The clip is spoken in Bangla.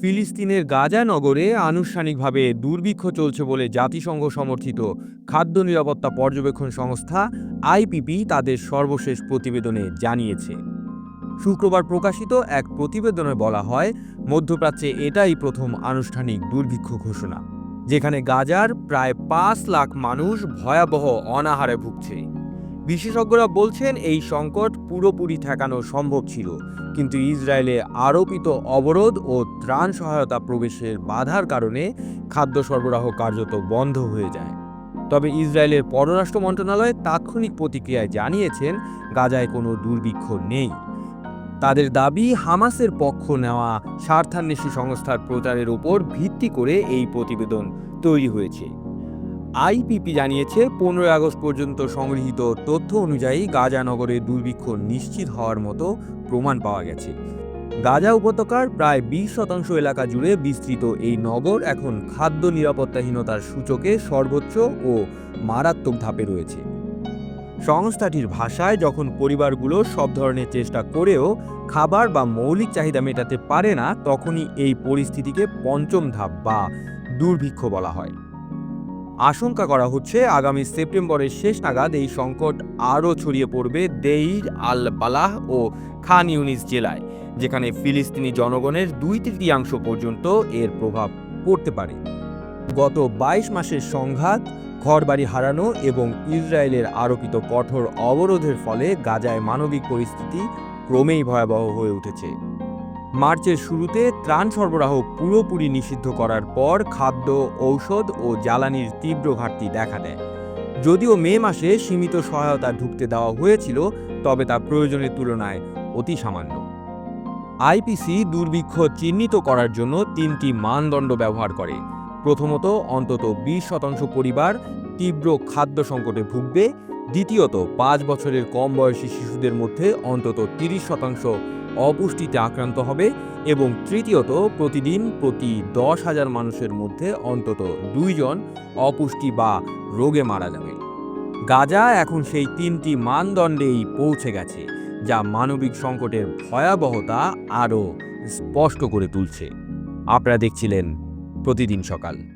ফিলিস্তিনের গাজা নগরে আনুষ্ঠানিকভাবে দুর্ভিক্ষ চলছে বলে জাতিসংঘ সমর্থিত খাদ্য নিরাপত্তা পর্যবেক্ষণ সংস্থা আইপিপি তাদের সর্বশেষ প্রতিবেদনে জানিয়েছে। শুক্রবার প্রকাশিত এক প্রতিবেদনে বলা হয়, মধ্যপ্রাচ্যে এটাই প্রথম আনুষ্ঠানিক দুর্ভিক্ষ ঘোষণা, যেখানে গাজার প্রায় পাঁচ লাখ মানুষ ভয়াবহ অনাহারে ভুগছে। বিশেষজ্ঞরা বলছেন এই সংকট পুরোপুরি ঠেকানো সম্ভব ছিল, কিন্তু ইসরায়েলে আরোপিত অবরোধ ও ত্রাণ সহায়তা প্রবেশের বাধার কারণে খাদ্য সরবরাহ কার্যত বন্ধ হয়ে যায়। তবে ইসরায়েলের পররাষ্ট্র মন্ত্রণালয় তাৎক্ষণিক প্রতিক্রিয়ায় জানিয়েছেন, গাজায় কোনো দুর্ভিক্ষ নেই। তাদের দাবি, হামাসের পক্ষ নেওয়া স্বার্থান্বেষী সংস্থার প্রচারের উপর ভিত্তি করে এই প্রতিবেদন তৈরি হয়েছে। আইপিপি জানিয়েছে, পনেরোই আগস্ট পর্যন্ত সংগৃহীত তথ্য অনুযায়ী গাজা নগরে দুর্ভিক্ষ নিশ্চিত হওয়ার মতো প্রমাণ পাওয়া গেছে। গাজা উপত্যকার প্রায় বিশ শতাংশ এলাকা জুড়ে বিস্তৃত এই নগর এখন খাদ্য নিরাপত্তাহীনতার সূচকে সর্বোচ্চ ও মারাত্মক ধাপে রয়েছে। সংস্থাটির ভাষায় যখন পরিবারগুলো সব ধরনের চেষ্টা করেও খাবার বা মৌলিক চাহিদা মেটাতে পারে না, তখনই এই পরিস্থিতিকে পঞ্চম ধাপ বা দুর্ভিক্ষ বলা হয়। আশঙ্কা করা হচ্ছে আগামী সেপ্টেম্বরের শেষ নাগাদ এই সংকট আরও ছড়িয়ে পড়বে দেইর আল বালাহ ও খান ইউনিস জেলায়, যেখানে ফিলিস্তিনি জনগণের দুই তৃতীয়াংশ পর্যন্ত এর প্রভাব পড়তে পারে। গত বাইশ মাসের সংঘাত, ঘরবাড়ি হারানো এবং ইসরায়েলের আরোপিত কঠোর অবরোধের ফলে গাজায় মানবিক পরিস্থিতি ক্রমেই ভয়াবহ হয়ে উঠেছে। মার্চের শুরুতে ত্রাণ সরবরাহ পুরোপুরি নিষিদ্ধ করার পর খাদ্য, ঔষধ ও জ্বালানির তীব্র ঘাটতি দেখা দেয়। যদিও মে মাসে সীমিত সহায়তা ঢুকতে দেওয়া হয়েছিল, তবে তা প্রয়োজনের তুলনায় অতি সামান্য। আইপিসি দুর্ভিক্ষ চিহ্নিত করার জন্য তিনটি মানদণ্ড ব্যবহার করে। প্রথমত, অন্তত বিশ শতাংশ পরিবার তীব্র খাদ্য সংকটে ভুগবে। দ্বিতীয়ত, পাঁচ বছরের কম বয়সী শিশুদের মধ্যে অন্তত তিরিশ শতাংশ অপুষ্টিতে আক্রান্ত হবে এবং তৃতীয়ত প্রতিদিন প্রতি দশ হাজার মানুষের মধ্যে অন্তত দুইজন অপুষ্টি বা রোগে মারা যাবে। গাজা এখন সেই তিনটি মানদণ্ডেই পৌঁছে গেছে, যা মানবিক সংকটের ভয়াবহতা আরও স্পষ্ট করে তুলছে। আপনারা দেখছিলেন প্রতিদিন সকাল।